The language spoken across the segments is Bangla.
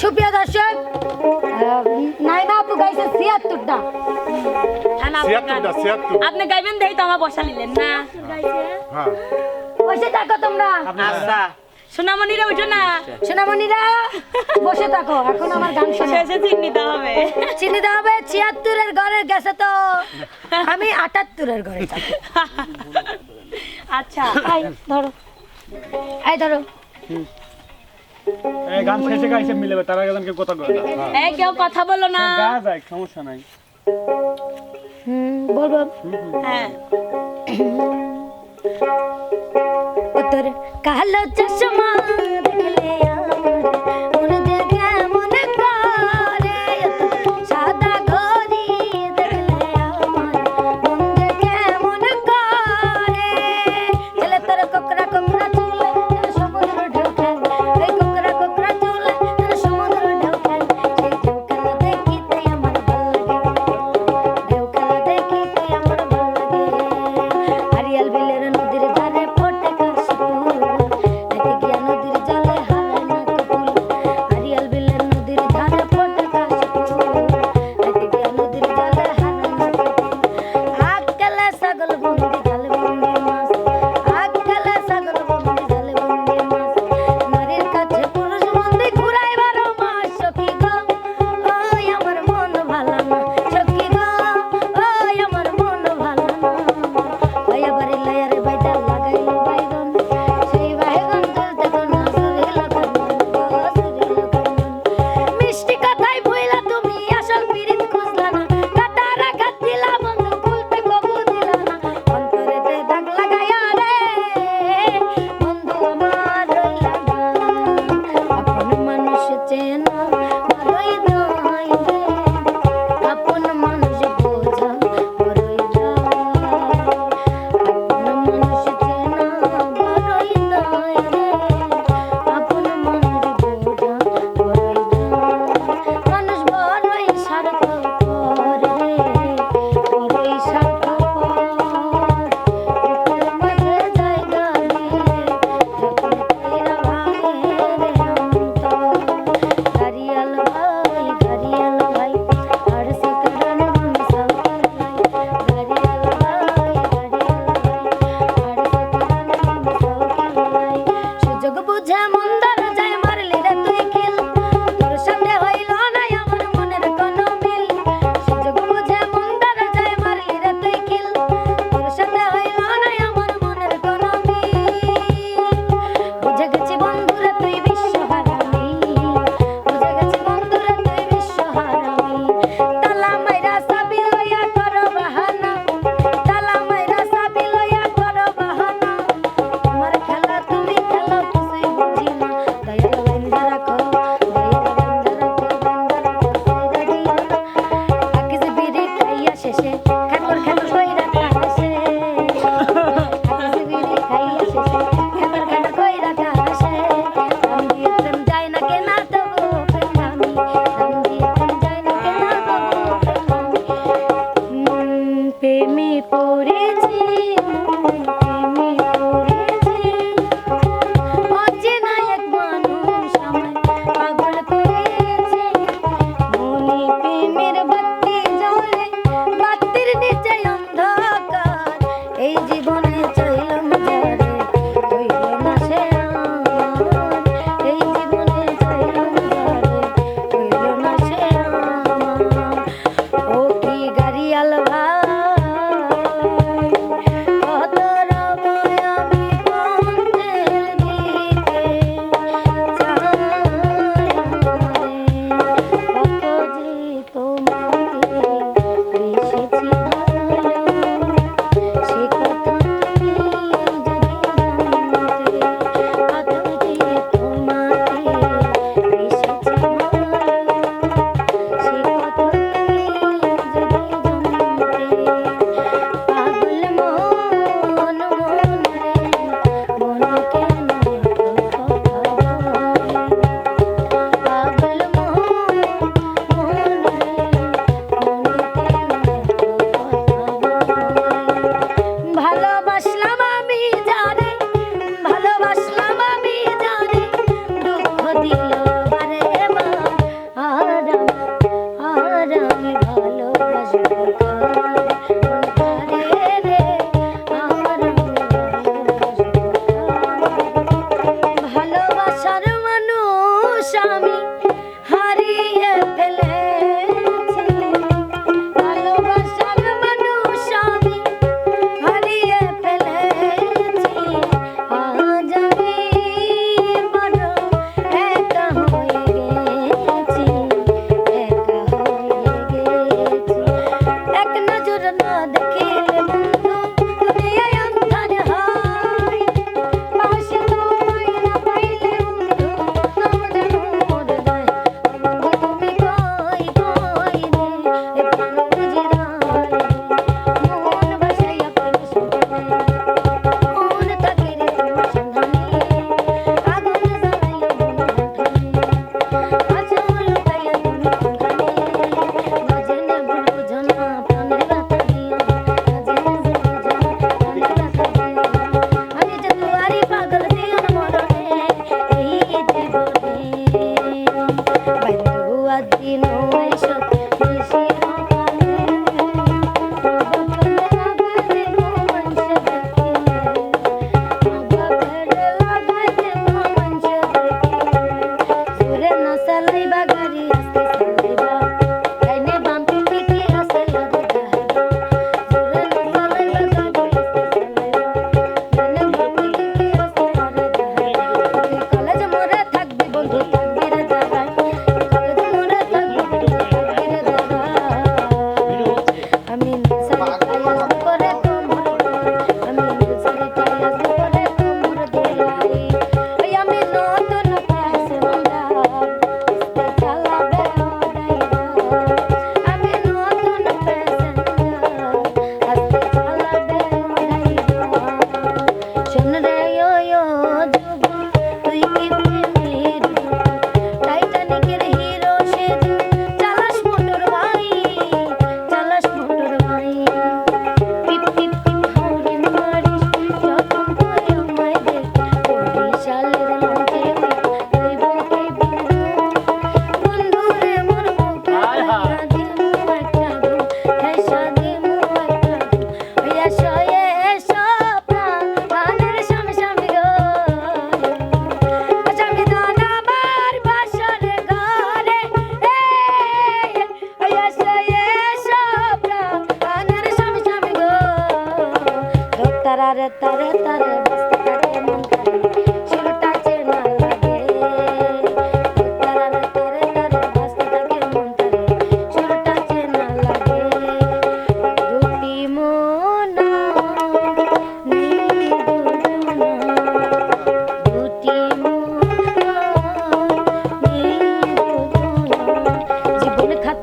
সুপ্রিয়া দর্শক নাইনা আপু গাইছে ছিয়াত্তরটা। হ্যাঁ, ছিয়াত্তরটা ছিয়াত্তর। আপনি গাইবেন দেই তো আমার বসা নিলেন না? হ্যাঁ। বসে থাকো তোমরা। আচ্ছা।, আচ্ছা। সোনামণিরা উঠো না। সোনামণিরা বসে থাকো এখন আমার গান শুনে। শেষে চিনি দেওয়া হবে। চিনি দেওয়া হবে ছিয়াত্তরের ঘরে গেছে তো। আমি আটাত্তরের ঘরে থাকি আচ্ছা। এই ধরো। এই ধরো। গান শেষে গাইছে মিলাবে তার আগে কথা কয় এই কেউ কথা বলো না। গা যায় সমস্যা নাই। হুম বলব হ্যাঁ। ও তোর কালো চশমা দেখলে আমার ನುಡಿ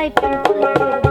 i bye, pimple.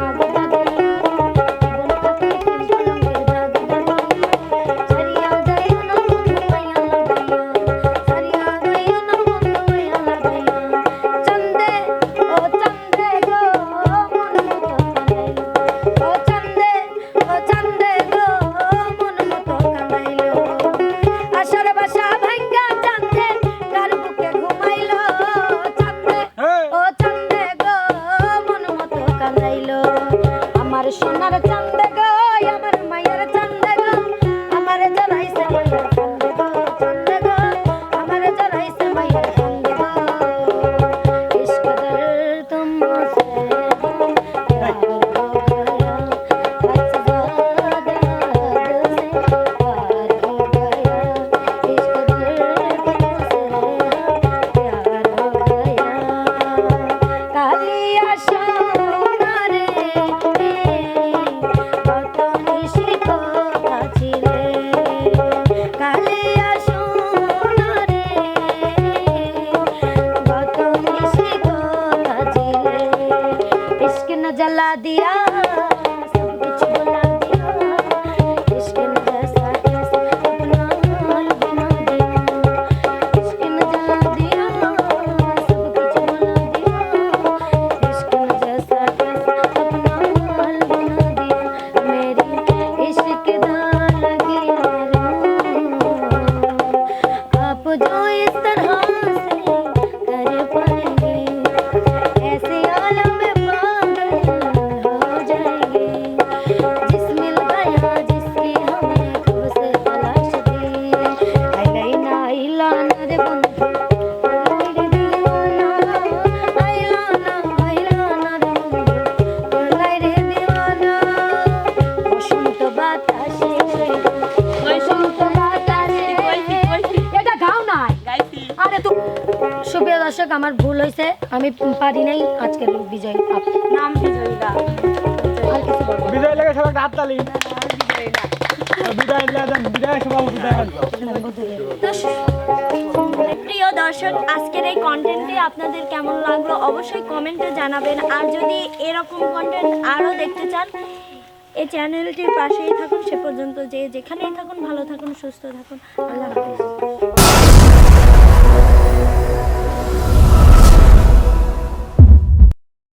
হয়েছে। আমি পারি নাই আজকের বিজয় নাম বিজয়ীরা আর কিছু বলব না। বিদায় লেগে সবাই বিদায় বিদায় বিদায় তো প্রিয় দর্শক আজকের এই কন্টেন্টটি আপনাদের কেমন লাগল অবশ্যই কমেন্টে জানাবেন। আর যদি এরকম কন্টেন্ট আরও দেখতে চান এই চ্যানেলটির পাশেই থাকুন। সে পর্যন্ত যে যেখানেই থাকুন ভালো থাকুন সুস্থ থাকুন। আল্লাহ হাফিজ।